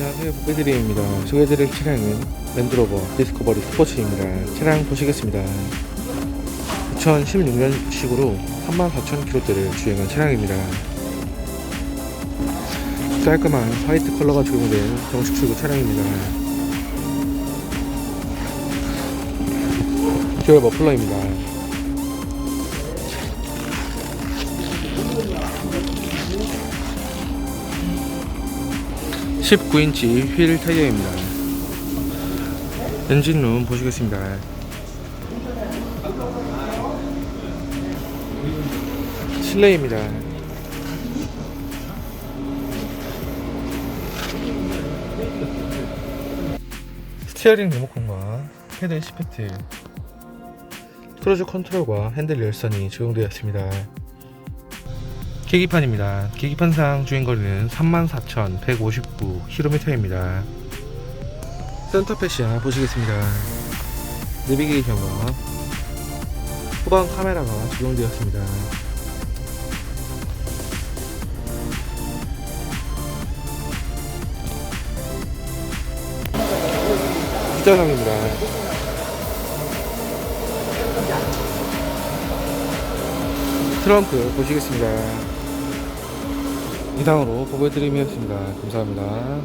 안녕하세요. 북배드림입니다. 소개해드릴 차량은 랜드로버 디스커버리 스포츠입니다. 차량 보시겠습니다. 2016년식으로 34,000km대를 주행한 차량입니다. 깔끔한 화이트 컬러가 적용된 정식 출고 차량입니다. 듀얼 머플러입니다 19인치 휠 타이어입니다. 엔진룸 보시겠습니다. 실내입니다. 스티어링 리모컨과 헤드 시프트, 크루즈 컨트롤과 핸들 열선이 적용되었습니다. 계기판입니다. 계기판상 주행거리는 34,159km입니다. 센터패시아 보시겠습니다. 내비게이션과 후방 카메라가 적용되었습니다. 뒷좌석입니다. 트렁크 보시겠습니다. 이상으로 보고해드림이었습니다. 감사합니다.